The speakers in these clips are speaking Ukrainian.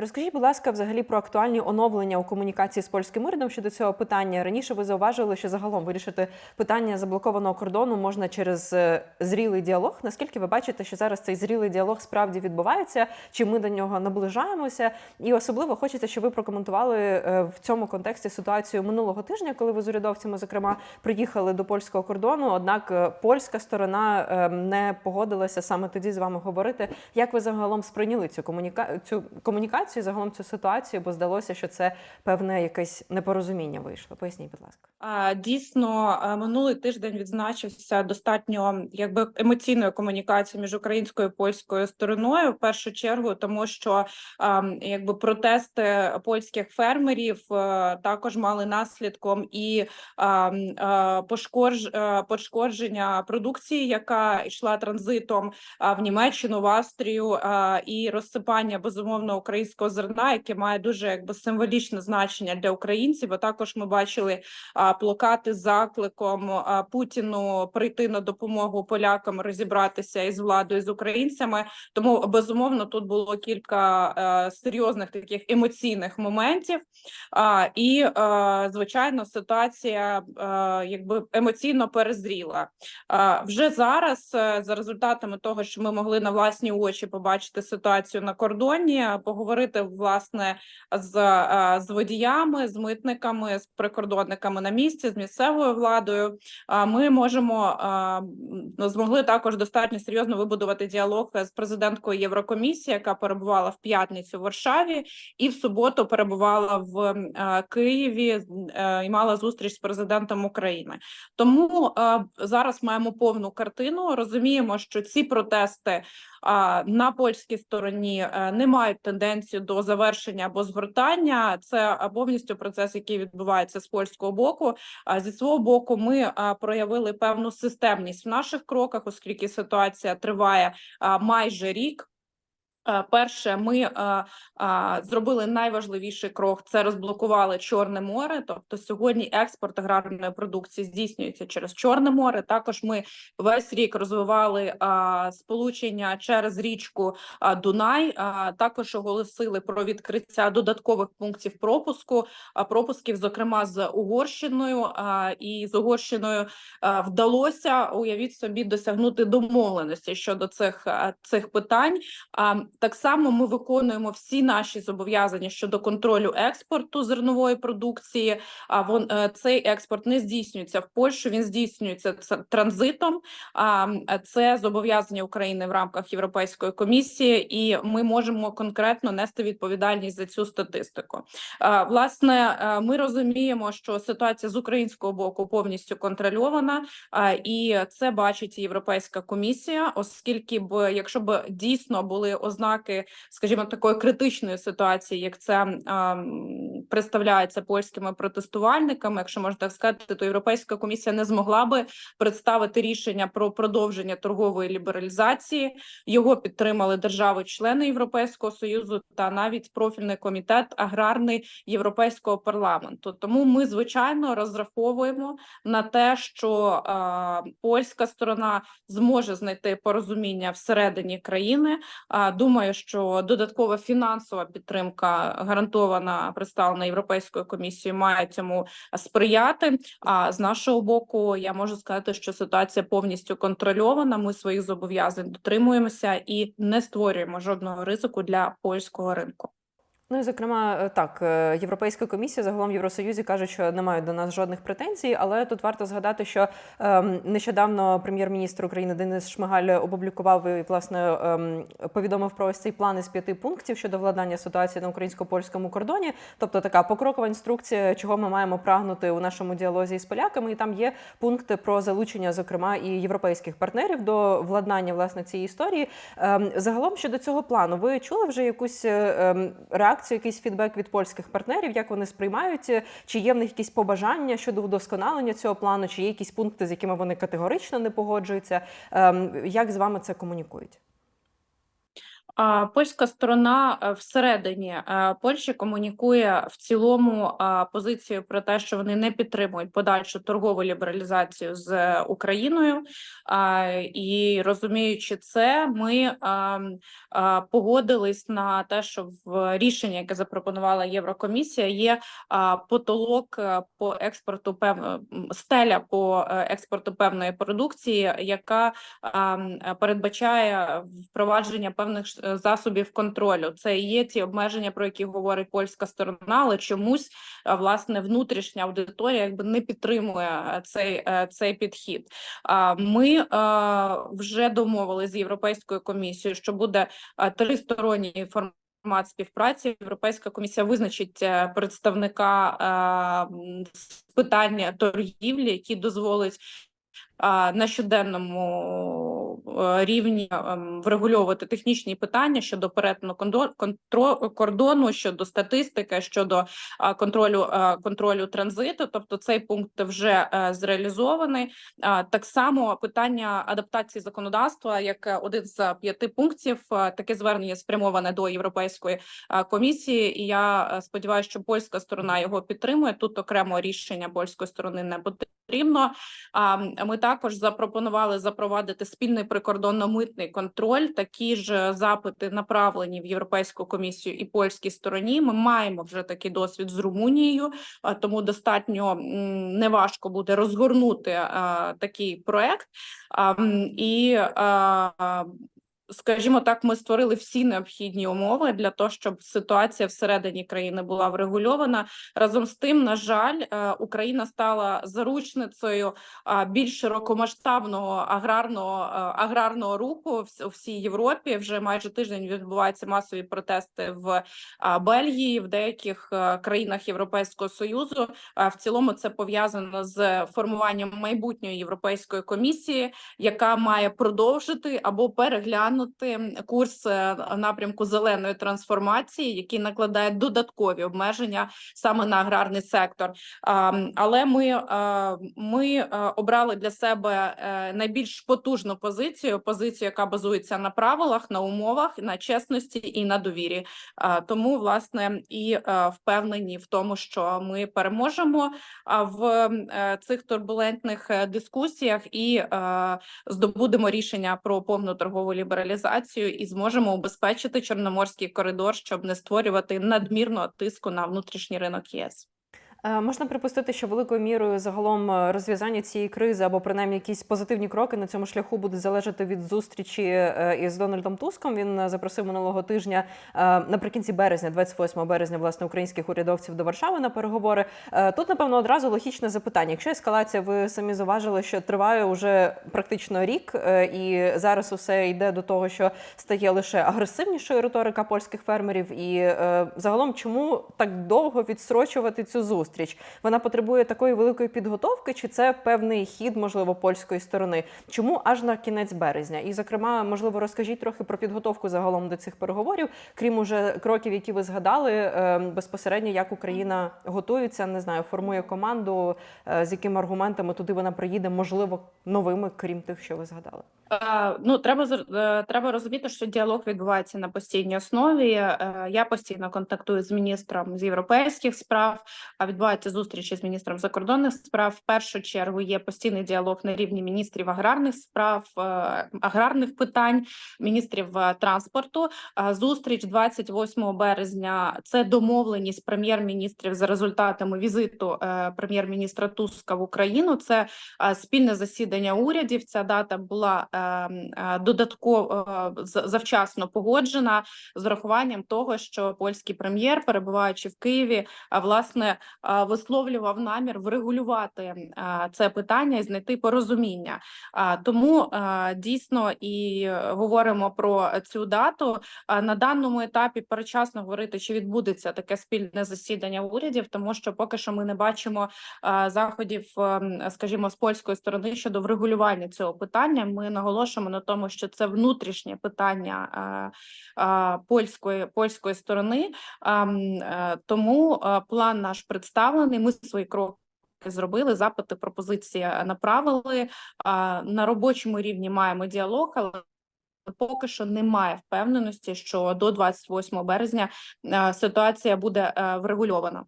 Розкажіть, будь ласка, взагалі про актуальні оновлення у комунікації з польським урядом щодо цього питання. Раніше ви зауважили, що загалом вирішити питання заблокованого кордону можна через е, зрілий діалог. Наскільки ви бачите, що зараз цей зрілий діалог справді відбувається? Чи ми до нього наближаємося? І особливо хочеться, щоб ви прокоментували е, в цьому контексті ситуацію минулого тижня, коли ви з урядовцями, зокрема, приїхали до польського кордону. Однак е, польська сторона е, не погодилася саме тоді з вами говорити. Як ви загалом сприйняли цю комуніка... цю комунікацію, загалом цю ситуацію? Бо здалося, що це певне якесь непорозуміння вийшло. Поясніть, будь ласка. Дійсно, е, минулий тиждень відзначився достатньо якби емоційною комунікацією між українською і польською стороною. В першу чергу, тому що а, якби протести польських фермерів е, також мали наслідком і а, м, е, пошкодж, пошкодження продукції, яка йшла транзитом а, в Німеччину, в Австрію, і розсипання безумовно українського зерна, яке має дуже якби символічне значення для українців. А також ми бачили а, плакати з закликом а, Путіну прийти на допомогу полякам розібратися із владою з українцями. Тому безумовно тут було кілька е, серйозних таких емоційних моментів. А, і е, звичайно, ситуація е, якби емоційно перезріла. А, вже зараз, за результатами того, що ми могли на власні очі побачити ситуацію на кордоні, поговорити власне з, е, з водіями, з митниками, з прикордонниками на місці, з місцевою владою. Ми можемо змогли також достатньо серйозно вибудувати діалог з президенткою Єврокомісії, яка перебувала в п'ятницю в Варшаві, і в суботу перебувала в е, Києві е, і мала зустріч з президентом України. Тому е, зараз маємо повну картину. Розуміємо, що ці протести на польській стороні е, не мають тенденцію до завершення або згортання. Це повністю процес, який відбувається з польського боку. А зі свого боку, ми проявили певну системність в наших кроках, оскільки ситуація триває майже рік. Е, Перше, ми е, зробили найважливіший крок: це розблокували Чорне море. Тобто, сьогодні експорт аграрної продукції здійснюється через Чорне море. Також ми весь рік розвивали сполучення через річку Дунай. Також оголосили про відкриття додаткових пунктів пропуску, пропусків, зокрема з Угорщиною. І з Угорщиною вдалося уявіть собі досягнути домовленості щодо цих, цих питань. Так само ми виконуємо всі наші зобов'язання щодо контролю експорту зернової продукції. А вон е, цей експорт не здійснюється в Польщу. Він здійснюється транзитом. А це зобов'язання України в рамках Європейської комісії, і ми можемо конкретно нести відповідальність за цю статистику. Власне, е, ми розуміємо, що ситуація з українського боку повністю контрольована, і це бачить Європейська комісія, оскільки б якщо б дійсно були ознаки, скажімо, такої критичної ситуації, як це представляється польськими протестувальниками, якщо можна так сказати, то Європейська комісія не змогла би представити рішення про продовження торгової лібералізації. Його підтримали держави-члени Європейського союзу та навіть профільний комітет аграрний Європейського парламенту. Тому ми звичайно розраховуємо на те, що е, польська сторона зможе знайти порозуміння всередині країни. А думаю, що додаткова фінансова підтримка гарантована представлена європейською комісією, має цьому сприяти. А з нашого боку, я можу сказати, що ситуація повністю контрольована. Ми своїх зобов'язань дотримуємося і не створюємо жодного ризику для польського ринку. Ну і зокрема, е, так, е, Європейська комісія загалом в Євросоюзі каже, що не мають до нас жодних претензій, але тут варто згадати, що ем, нещодавно прем'єр-міністр України Денис Шмигаль опублікував і власне ем, повідомив про ось цей план із п'яти пунктів щодо владнання ситуації на українсько-польському кордоні, тобто така покрокова інструкція, чого ми маємо прагнути у нашому діалозі з поляками. І там є пункти про залучення, зокрема, і європейських партнерів до владнання власне цієї історії. Ем, загалом щодо цього плану, ви чули вже якусь е, ем, реакцію, якийсь фідбек від польських партнерів, як вони сприймають? Чи є в них якісь побажання щодо удосконалення цього плану, чи є якісь пункти, з якими вони категорично не погоджуються? Ем, як з вами це комунікують? Польська сторона е, всередині е, Польщі комунікує в цілому позицію про те, що вони не підтримують подальшу торгову лібералізацію з е, Україною. І розуміючи це, ми а, м, а, погодились на те, що в рішенні, яке запропонувала Єврокомісія, є потолок е, по експорту пев... стеля по е, експорту певної продукції, яка а, м, е, передбачає впровадження певних е, засобів контролю. Це і є ті обмеження, про які говорить польська сторона, але чомусь е, власне внутрішня аудиторія якби не підтримує е, цей, е, цей підхід. Ми е, вже домовилися з європейською комісією, що буде е, тристоронній формат співпраці. Європейська комісія визначить е, представника е, з питання торгівлі, який дозволить на щоденному е, рівні ем, врегульовувати технічні питання щодо перетину кордону, щодо статистики, щодо контролю е, контролю транзиту. Тобто цей пункт вже е, зреалізований. Так само питання адаптації законодавства, як один з п'яти пунктів, таке звернення спрямоване до Європейської комісії. І я сподіваюся, що польська сторона його підтримує. Тут окремо рішення польської сторони не потрібно. Ми також запропонували запровадити спільний прикордонно-митний контроль. Такі ж запити направлені в Європейську комісію і польській стороні. Ми маємо вже такий досвід з Румунією, тому достатньо неважко буде розгорнути такий проект. І а, Скажімо так, ми створили всі необхідні умови для того, щоб ситуація всередині країни була врегульована. Разом з тим, на жаль, е, Україна стала заручницею більш широкомасштабного аграрного е, аграрного руху в- всій Європі. Вже майже тиждень відбуваються масові протести в Бельгії, в деяких е, країнах Європейського союзу. В цілому це пов'язано з формуванням майбутньої європейської комісії, яка має продовжити або переглянути курс е, напрямку зеленої трансформації, який накладає додаткові обмеження саме на аграрний сектор. Але ми, е, ми е, обрали для себе найбільш потужну позицію, позицію, яка базується на правилах, на умовах, на чесності і на довірі. Тому, власне, і впевнені в тому, що ми переможемо в цих турбулентних дискусіях і здобудемо рішення про повну торгову лібералізацію і зможемо убезпечити чорноморський коридор, щоб не створювати надмірного тиску на внутрішній ринок ЄС. Е, Можна припустити, що великою мірою загалом е, розв'язання цієї кризи або принаймні якісь позитивні кроки на цьому шляху буде залежати від зустрічі е, із Дональдом Туском. Він запросив минулого тижня наприкінці березня, 28 березня, власне, українських урядовців до Варшави на переговори. Тут, напевно, одразу логічне запитання. Якщо ескалація, ви самі зауважили, що триває уже практично рік, і зараз усе йде до того, що стає лише агресивнішою риторика польських фермерів. І загалом, чому так довго відстрочувати цю зустріч? Вона потребує такої великої підготовки, чи це певний хід, можливо, польської сторони? Чому аж на кінець березня? І, зокрема, можливо, розкажіть трохи про підготовку загалом до цих переговорів, крім уже кроків, які ви згадали, е, безпосередньо як Україна готується, не знаю, формує команду, е, з якими аргументами туди вона приїде, можливо, новими, крім тих, що ви згадали. Е, Ну, треба треба розуміти, що діалог відбувається на постійній основі. Я постійно контактую з міністром з європейських справ, а відбуваються зустрічі з міністром закордонних справ. В першу чергу є постійний діалог на рівні міністрів аграрних справ, е, аграрних питань, міністрів е, транспорту. Е, Зустріч 28 березня. Це домовленість прем'єр-міністрів за результатами візиту прем'єр-міністра Туска в Україну. Це спільне засідання урядів. Ця дата була додатково завчасно погоджена з урахуванням того, що польський прем'єр, перебуваючи в Києві, власне висловлював намір врегулювати це питання і знайти порозуміння. Тому дійсно і говоримо про цю дату. На даному етапі передчасно говорити, чи відбудеться таке спільне засідання урядів, тому що поки що ми не бачимо заходів, ем, скажімо, з польської сторони щодо врегулювання цього питання. Ми наголошуємо на тому, що це внутрішнє питання польської польської сторони. Е, Тому е, план наш представлений. Ми свої кроки. Зробили запити, пропозиції направили на робочому рівні. Маємо діалог, але поки що немає впевненості, що до 28 березня е, ситуація буде е, врегульована.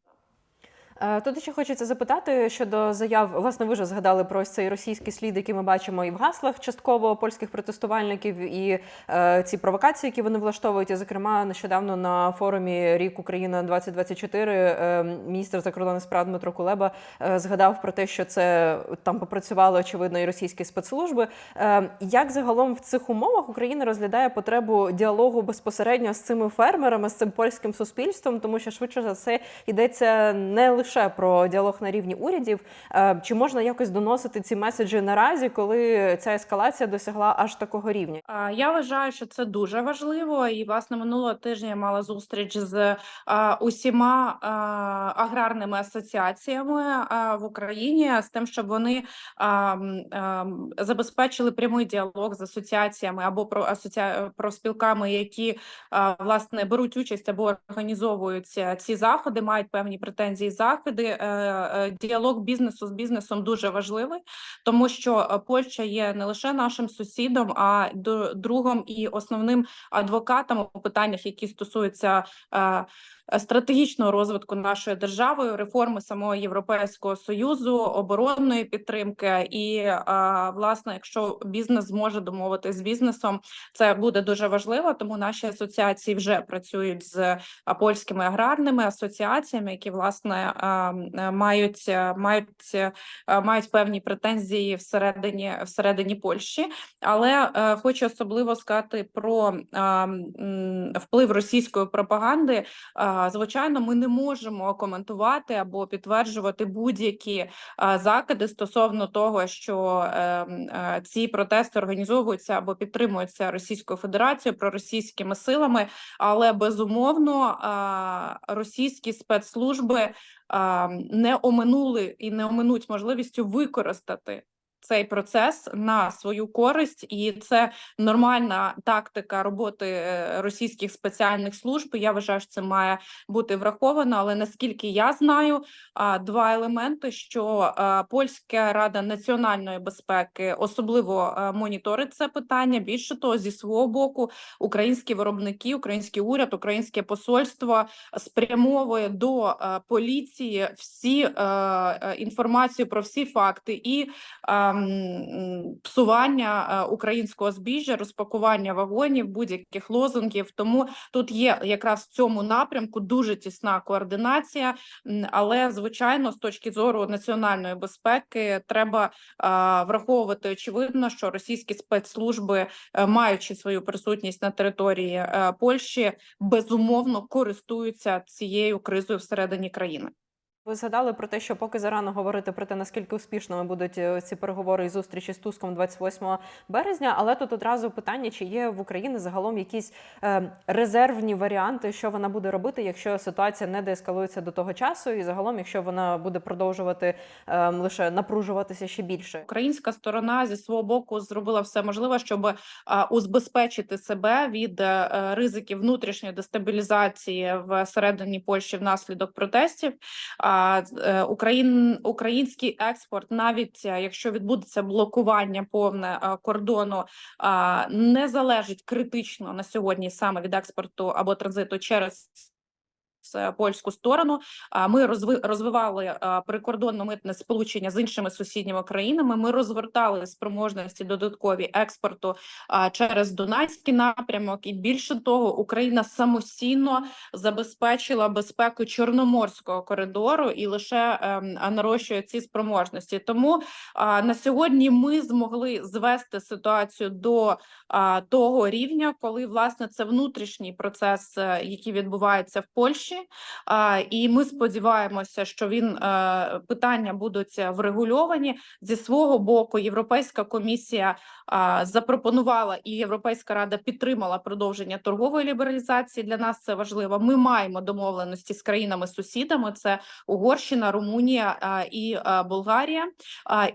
Е, Тут ще хочеться запитати щодо заяв. Власне, ви вже згадали про цей російський слід, який ми бачимо і в гаслах частково польських протестувальників, і е, ці провокації, які вони влаштовують. І, зокрема, нещодавно на форумі Рік Україна 2024 е, міністр закордонних справ Дмитро Кулеба е, згадав про те, що це там попрацювали очевидно і російські спецслужби. Е, як загалом в цих умовах Україна розглядає потребу діалогу безпосередньо з цими фермерами, з цим польським суспільством, тому що швидше за все йдеться не лише про діалог на рівні урядів. Е, Чи можна якось доносити ці меседжі наразі, коли ця ескалація досягла аж такого рівня? Я вважаю, що це дуже важливо. І власне минулого тижня я мала зустріч з усіма аграрними асоціаціями в Україні з тим, щоб вони забезпечили прямий діалог з асоціаціями або про асоціа... профспілками, які власне беруть участь або організовують е, ці заходи, мають певні претензії. Заходи Е, е, діалог бізнесу з бізнесом дуже важливий, тому що е, Польща є не лише нашим сусідом, а другом і основним адвокатом у питаннях, які стосуються стратегічного розвитку нашої держави, реформи самого Європейського союзу, оборонної підтримки. І власне, якщо бізнес зможе домовитись з бізнесом, це буде дуже важливо. Тому наші асоціації вже працюють з польськими аграрними асоціаціями, які власне мають мають мають певні претензії всередині всередині Польщі. Але е, хочу особливо сказати про вплив російської пропаганди. Звичайно, ми не можемо коментувати або підтверджувати будь-які закиди стосовно того, що е, м, е, ці протести організовуються або підтримуються Російською Федерацією проросійськими силами, але безумовно російські спецслужби не оминули і не оминуть можливістю використати. Цей процес на свою користь, і це нормальна тактика роботи е, російських спеціальних служб. Я вважаю, що це має бути враховано. Але наскільки я знаю, два елементи: що польська рада національної безпеки особливо моніторить це питання. Більше того, зі свого боку, українські виробники, український уряд, українське посольство спрямовує до поліції всі а, інформацію про всі факти і псування українського збіжжя, розпакування вагонів, будь-яких лозунгів. Тому тут є якраз в цьому напрямку дуже тісна координація. Але звичайно, з точки зору національної безпеки, треба враховувати очевидно, що російські спецслужби, е, маючи свою присутність на території е, Польщі, безумовно користуються цією кризою всередині країни. Ви згадали про те, що поки зарано говорити про те, наскільки успішними будуть е, ці переговори і зустрічі з Туском 28 березня. Але тут одразу питання, чи є в Україні загалом якісь е, резервні варіанти, що вона буде робити, якщо ситуація не деескалується до того часу, і загалом, якщо вона буде продовжувати е, лише напружуватися ще більше. Українська сторона зі свого боку зробила все можливе, щоб узбезпечити себе від ризиків внутрішньої дестабілізації всередині Польщі внаслідок протестів. Е, Україн, український експорт, навіть е, якщо відбудеться блокування повне е, кордону, не залежить критично на сьогодні саме від експорту або транзиту через з польську сторону. Ми розви розвивали прикордонно митне сполучення з іншими сусідніми країнами. Ми розвертали спроможності додаткові експорту через Дунайський напрямок, і більше того, Україна самостійно забезпечила безпеку чорноморського коридору і лише ем, нарощує ці спроможності. Тому на сьогодні ми змогли звести ситуацію до того рівня, коли власне це внутрішній процес, е, який відбувається в Польщі. І ми сподіваємося, що він е, питання будуть врегульовані зі свого боку. Європейська комісія запропонувала і Європейська рада підтримала продовження торгової лібералізації. Для нас це важливо. Ми маємо домовленості з країнами-сусідами: це Угорщина, Румунія і а, Болгарія.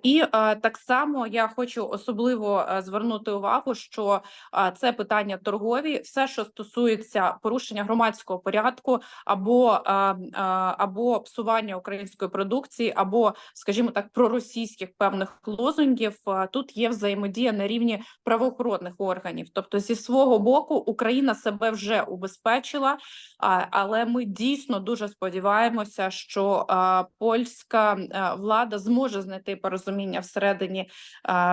І а, так само я хочу особливо звернути увагу, що це питання торгові, все, що стосується порушення громадського порядку або або псування української продукції, або, скажімо так, проросійських певних лозунгів. Тут є взаємодія на рівні правоохоронних органів. Тобто, зі свого боку, Україна себе вже убезпечила, але ми дійсно дуже сподіваємося, що польська влада зможе знайти порозуміння всередині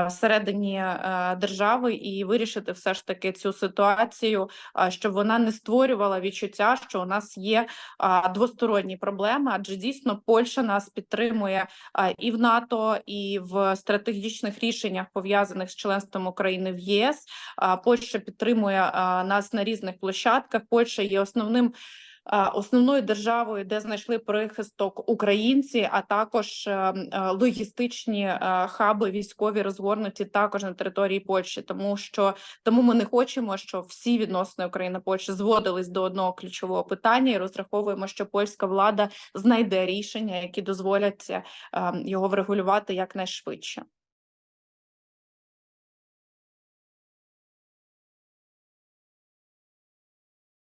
всередині держави і вирішити все ж таки цю ситуацію, щоб вона не створювала відчуття, що у нас є двосторонні проблеми, адже дійсно Польща нас підтримує і в НАТО, і в стратегічних рішеннях пов'язаних з членством України в ЄС. Польща підтримує нас на різних площадках. Польща є основним. А, Основною державою, де знайшли прихисток українці, а також е, е, логістичні е, хаби військові розгорнуті також на території Польщі, тому що тому ми не хочемо, щоб всі відносини України Польщі зводились до одного ключового питання, і розраховуємо, що польська влада знайде рішення, які дозволять е, його врегулювати якнайшвидше.